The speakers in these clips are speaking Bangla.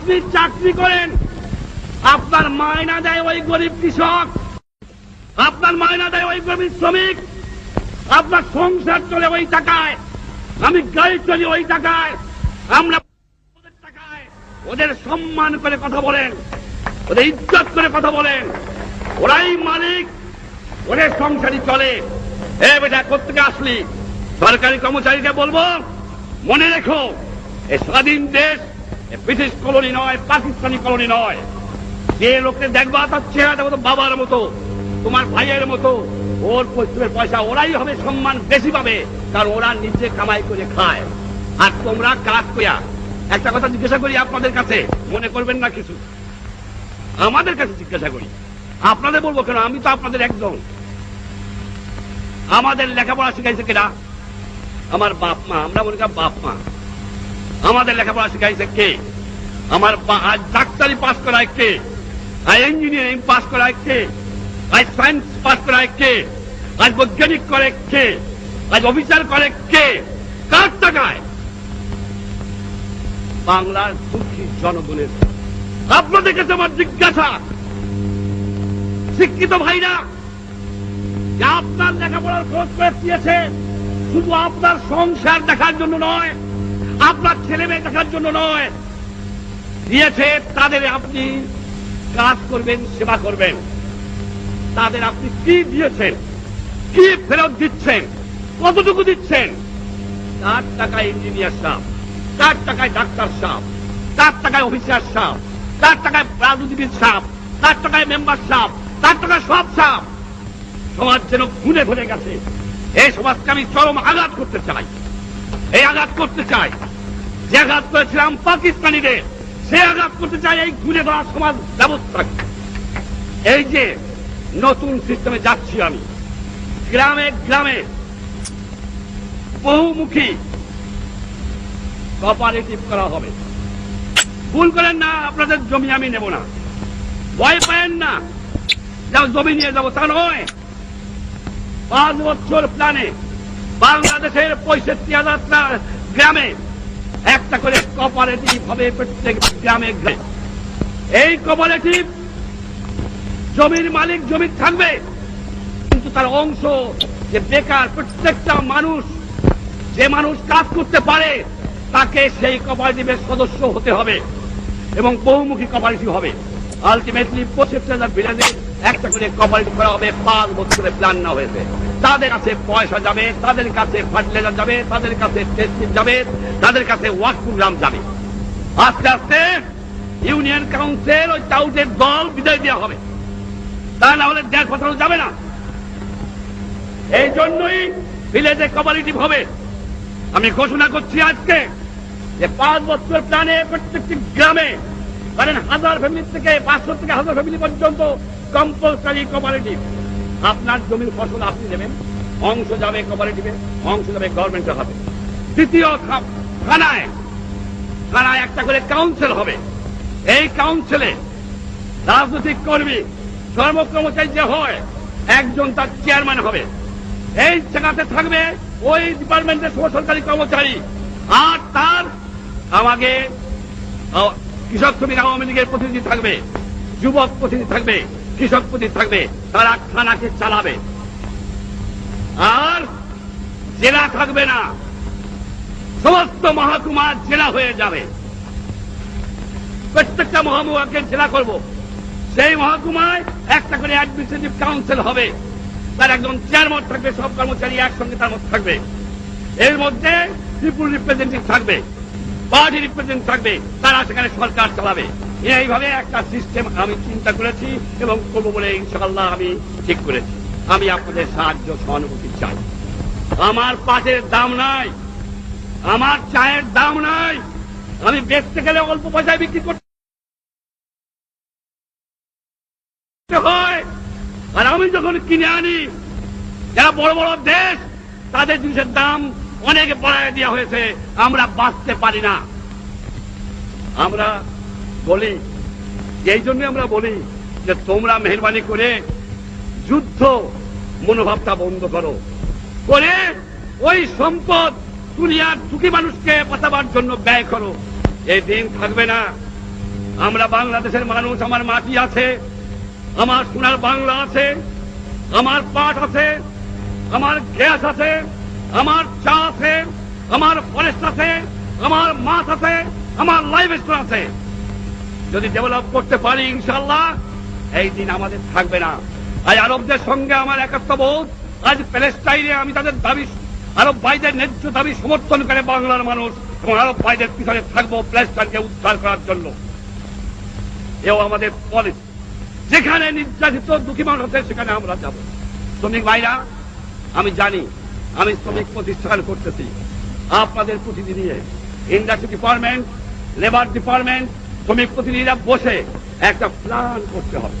আপনি চাকরি করেন, আপনার মায়না দেয় ওই গরিব কৃষক, আপনার মায়না দেয় ওই গরিব শ্রমিক, আপনার সংসার চলে ওই টাকায়, আমি গাড়ি চলি ওই টাকায়, আমরা ওদের টাকায়, ওদের সম্মান করে কথা বলেন, ওদের ইজ্জত করে কথা বলেন, ওরাই মালিক, ওদের সংসারই চলে। এ বেটা কোথেকে আসলি? সরকারি কর্মচারীকে বলব? মনে রেখো, এ স্বাধীন দেশ ব্রিটিশ কলোনি নয়, পাকিস্তানি কলোনি নয়। যে লোককে দেখবা, তার চেহারাটা মতো বাবার মতো, তোমার ভাইয়ের মতো। ওর পরিশ্রমের পয়সা, ওরাই হবে সম্মান বেশি পাবে, কারণ ওরা নিজে কামাই করে খায়। আর তোমরা কাজ করিয়া, একটা কথা জিজ্ঞাসা করি আপনাদের কাছে, মনে করবেন না কিছু? আমাদের কাছে জিজ্ঞাসা করি। আপনাদের বলব কেন? আমি তো আপনাদের একজন। আমাদের লেখাপড়া শিখাইছে কেনা আমার বাপ মা, আমরা করি বাপ মা। আমাদের লেখাপড়া শিখাইছে কে? আমার ডাক্তারি পাস করায় কে আজ ইঞ্জিনিয়ারিং পাস করায় কে আজ সায়েন্স পাস করায় কে আজ বৈজ্ঞানিক করে কে আজ অফিসার করে কে কার টাকায়? বাংলার দুঃখী জনগণের। আপনাদের কাছে আমার জিজ্ঞাসা। শিক্ষিত ভাইরা, যে আপনার লেখাপড়ার খোঁজ করে দিয়েছে, শুধু আপনার সংসার দেখার জন্য নয়, আপনার ছেলে মেয়ে দেখার জন্য নয় দিয়েছে, তাদের আপনি কাজ করবেন, সেবা করবেন। তাদের আপনি কি দিয়েছেন? কি ফেরত দিচ্ছেন? কতটুকু দিচ্ছেন? তার টাকায় ইঞ্জিনিয়ার সাহেব? তার টাকায় ডাক্তার সাহেব? তার টাকায় অফিসার সাহেব? তার টাকায় রাজনীতিবিদ সাহেব? তার টাকায় মেম্বার সাহেব? তার টাকায় সব সাহেব? সমাজ যেন খুনে ভরে গেছে। এই সমাজকে আমি চরম আঘাত করতে চাই। এই আঘাত করতে চাই। যে আঘাত করেছিলাম পাকিস্তানিদের। সে আঘাত করতে চাই এই ঘুরে দেওয়া সমাজ ব্যবস্থা এই যে নতুন সিস্টেমে যাচ্ছি আমি, গ্রামে গ্রামে, বহুমুখী কোপারেটিভ করা হবে। ভুল করেন না, আপনাদের জমি আমি নেব না। ভয় পায়েন না, যাও জমি নিয়ে যাব, তা নয়। পাঁচ বছর প্ল্যানে বাংলাদেশের পঁয়ষট্টি হাজার গ্রামে একটা করে কোপারেটিভ হবে প্রত্যেক গ্রামে গ্রামে। এই কোপারেটিভ জমির মালিক জমি থাকবে। কিন্তু তার অংশ যে বেকার প্রত্যেকটা মানুষ, যে মানুষ কাজ করতে পারে, তাকে সেই কোপারেটিভের সদস্য হতে হবে এবং বহুমুখী কোপারেটিভ হবে। আলটিমেটলি পঁচিশ হাজার বিরাজে একটা করে কোপারেটিভ করা হবে, পাঁচ বছরের প্ল্যান না হয়েছে। তাদের কাছে পয়সা যাবে, তাদের কাছে ফার্টিলাইজার যাবে, তাদের কাছে টেস্টিং যাবে, তাদের কাছে ওয়ার্ক প্রোগ্রাম যাবে। আস্তে আস্তে ইউনিয়ন কাউন্সিল ওই টাউটের দল বিদায় দেওয়া হবে। তা না হলে দেড় পাঠানো যাবে না। এই জন্যই ভিলেজে কোপারেটিভ হবে। আমি ঘোষণা করছি আজকে যে পাঁচ বছর প্ল্যানে প্রত্যেকটি গ্রামে কারণ হাজার ফ্যামিলি থেকে পাঁচশো থেকে হাজার ফ্যামিলি পর্যন্ত কম্পালসারি কোপারেটিভ আপনার জমির ফসল আপনি নেবেন, অংশ যাবে কোপারেটিভে অংশ যাবে গভর্নমেন্টের হাতে দ্বিতীয় খা- থানায়। থানায় একটা করে কাউন্সিল হবে। এই কাউন্সিলে রাজনৈতিক কর্মী কর্মকর্মচারী যে হয়, একজন তার চেয়ারম্যান হবে। এই জায়গাতে থাকবে ওই ডিপার্টমেন্টের সরকারি কর্মচারী। আর তার আমাকে কৃষক শ্রমিক আওয়ামী লীগের প্রতিনিধি থাকবে, যুবক প্রতিনিধি থাকবে। কৃষক প্রতিনিধি থাকবে, তারা থানাকে চালাবে। আর জেলা থাকবে না। সমস্ত মহকুমা জেলা হয়ে যাবে। প্রত্যেকটা মহামুহাকে জেলা করব। সেই মহাকুমায় একটা করে অ্যাডমিনিস্ট্রেটিভ কাউন্সিল হবে। তার একজন চেয়ারম্যান থাকবে, সব কর্মচারী একসঙ্গে তার মধ্যে থাকবে। এর মধ্যে পিপুল রিপ্রেজেন্টেটিভ থাকবে পার্টি রিপ্রেজেন্ট থাকবে, তারা সেখানে সরকার চালাবে। এইভাবে একটা সিস্টেম আমি চিন্তা করেছি এবং করব বলে ইনশাআল্লাহ আমি ঠিক করেছি। আমি আপনাদের সাহায্য সহানুভূতি চাই। আমার পাটের দাম নাই। আমার চায়ের দাম নাই। আমি বেচতে গেলে অল্প পয়সায় বিক্রি করতে হয়। আর আমি যখন কিনে আনি, যারা বড় বড় দেশ, তাদের জিনিসের দাম অনেক বাড়ায় দেওয়া হয়েছে। আমরা বাঁচতে পারি না। আমরা বলি, এই জন্য আমরা বলি যে তোমরা মেহরবানি করে যুদ্ধ মনোভাবটা বন্ধ করো। করে ওই সম্পদ দুনিয়ার দুঃখী মানুষকে বাঁচাবার জন্য ব্যয় করো। এই দিন থাকবে না। আমরা বাংলাদেশের মানুষ, আমার মাটি আছে, আমার সোনার বাংলা আছে, আমার পাট আছে, আমার গ্যাস আছে, আমার চা আছে, আমার ফরেস্ট আছে, আমার মাছ আছে, আমার লাইফ স্টোর আছে। যদি ডেভেলপ করতে পারি ইনশাল্লাহ এই দিন আমাদের থাকবে না। আজ আরবদের সঙ্গে আমার একাত্মবোধ, আজ প্যালেস্টাইনে আমি তাদের দাবি, আরব ভাইদের ন্যায্য দাবি সমর্থন করে বাংলার মানুষ, এবং আরব ভাইদের পিছনে থাকব প্যালেস্টাইনকে উদ্ধার করার জন্য। এও আমাদের পলিসি যেখানে নির্যাতিত দুঃখী মানুষ আছে, সেখানে আমরা যাব। শ্রমিক ভাইরা, আমি জানি, আমি শ্রমিক প্রতিষ্ঠান করতেছি। আপনাদের প্রতিনিধি নিয়ে ইন্ডাস্ট্রি ডিপার্টমেন্ট লেবার ডিপার্টমেন্ট শ্রমিক প্রতিনিধিরা বসে একটা প্ল্যান করতে হবে।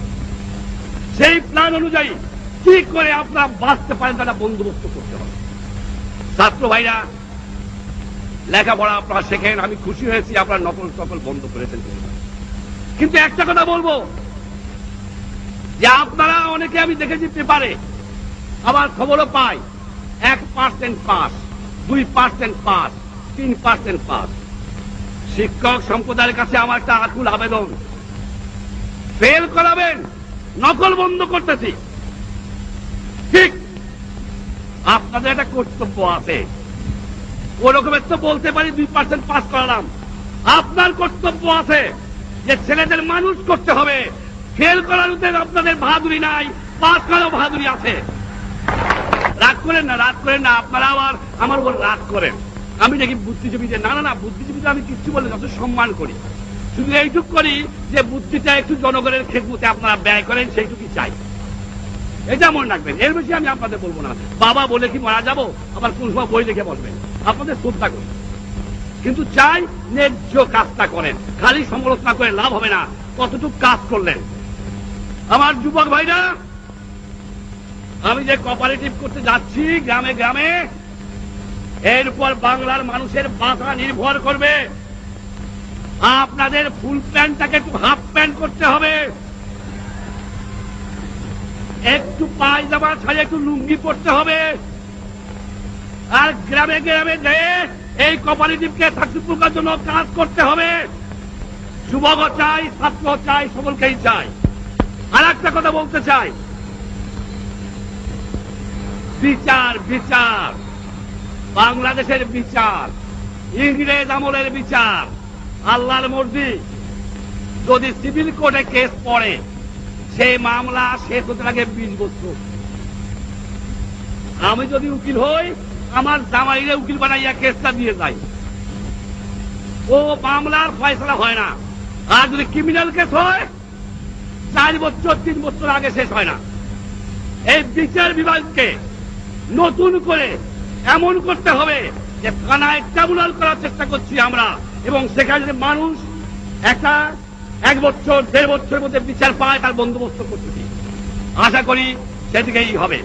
সেই প্ল্যান অনুযায়ী কি করে আপনারা বাঁচতে পারেন তারা বন্দোবস্ত করতে হবে। ছাত্র ভাইরা, লেখাপড়া আপনারা শেখেন, আমি খুশি হয়েছি আপনারা নকল টকল বন্ধ করেছেন কিন্তু একটা কথা বলব, যে আপনারা অনেকে আমি দেখেছি পেপারে, আবার খবরও পাই, এক পার্সেন্ট পাস দুই পার্সেন্ট পাস তিন পার্সেন্ট পাস শিক্ষক সম্প্রদায়ের কাছে আমার একটা আকুল আবেদন। ফেল করাবেন, নকল বন্ধ করতেছি। ঠিক, আপনাদের একটা কর্তব্য আছে। ওরকমের তো বলতে পারি, দুই পার্সেন্ট পাস করালাম। আপনার কর্তব্য আছে যে ছেলেদের মানুষ করতে হবে। ফেল করার আপনাদের বাহাদুরি নাই পাস করার বাহাদুরি আছে। রাগ করেন না, রাগ করেন না, আপনারা আবার আমার উপর রাগ করেন। আমি দেখি বুদ্ধিজীবীদের, না না না, বুদ্ধিজীবীদের আমি কিচ্ছু বলে যত সম্মান করি। শুধু এইটুক করি যে বুদ্ধিটা একটু জনগণের খেদমতে আপনারা ব্যয় করেন, সেইটুকুই চাই। এটা মনে রাখবেন, এর বেশি আমি আপনাদের বলব না। বাবা বলে কি মারা যাব, আবার কোন সময় বই লিখে বসবেন। আপনাদের শ্রদ্ধা করি। কিন্তু চাই ন্যায্য কাজটা করেন। খালি সমালোচনা করে লাভ হবে না। কতটুকু কাজ করলেন? আমার যুবক ভাইরা, আমি যে কোপারেটিভ করতে যাচ্ছি, গ্রামে গ্রামে এর উপর বাংলার মানুষের বাসা নির্ভর করবে। আপনাদের ফুল প্যান্টটাকে একটু হাফ প্যান্ট করতে হবে। একটু পায়জামা ছাড়িয়ে একটু লুঙ্গি পড়তে হবে। আর গ্রামে গ্রামে যেয়ে এই কোপারেটিভকে সাকসেসফুল জন্য কাজ করতে হবে। যুবক চাই ছাত্র চাই, সকলকেই চাই। আর একটা কথা বলতে চাই। বিচার বিচার। বাংলাদেশের বিচার, ইংরেজ আমলের বিচার, আল্লাহর মর্জি। যদি সিভিল কোর্টে কেস পড়ে সেই মামলা শেষ হতে লাগে বিশ বছর। আমি যদি উকিল হই, আমার জামাইরে উকিল বানাইয়া কেসটা দিয়ে যাই। ও মামলার ফয়সলা হয় না। আর যদি ক্রিমিনাল কেস হয়, চার বছর, তিন বছর আগে শেষ হয় না। এই বিচার বিভাগকে নতুন করে এমন করতে হবে যে থানায় ট্রাইব্যুনাল করার চেষ্টা করছি আমরা। এবং সেখানে মানুষ একটা এক বছর, দেড় বছরের মধ্যে বিচার পায়, তার বন্দোবস্ত করতেছি আশা করি সেদিকেই হবে।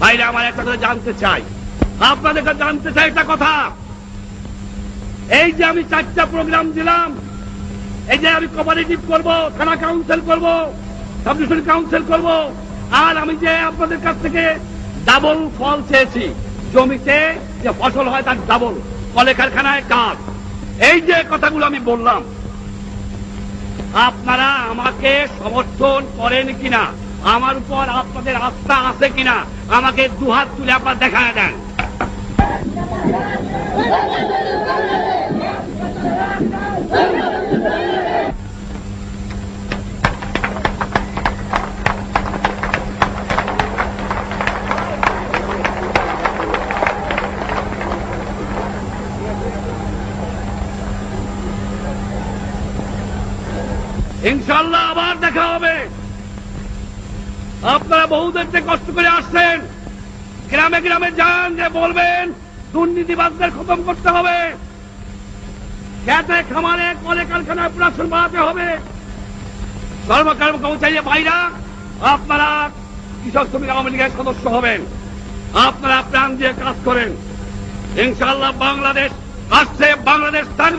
ভাইরা, আমার একটা কথা জানতে চাই। আপনাদের কাছে জানতে চাই একটা কথা। এই যে আমি চারটা প্রোগ্রাম দিলাম, এই যে আমি কোপারেটিভ করব, থানা কাউন্সিল করব সাবডিভিশন কাউন্সিল করব, আর আমি যে আপনাদের কাছ থেকে ডাবল ফল চেয়েছি জমিতে যে ফসল হয় তার ডাবল কলে কারখানায় কাজ এই যে কথাগুলো আমি বললাম, আপনারা আমাকে সমর্থন করেন কিনা? আমার উপর আপনাদের আস্থা আছে কিনা? আমাকে দুহাত তুলে আপনার দেখা দেন। ইনশাল্লাহ আবার দেখা হবে। আপনারা বহুদের যে কষ্ট করে আসছেন, গ্রামে গ্রামে যান, যে বলবেন দুর্নীতিবাদদের খতম করতে হবে। খেতে, খামারে, কলে কারখানায় প্রোডাকশন বাড়াতে হবে। কর্মকর্ম কর্মচারী ভাইরা, আপনারা কৃষক শ্রমিক আওয়ামী লীগের সদস্য হবেন। আপনারা প্রাণ দিয়ে কাজ করেন। ইনশাল্লাহ বাংলাদেশ আসছে, বাংলাদেশ থাকবে।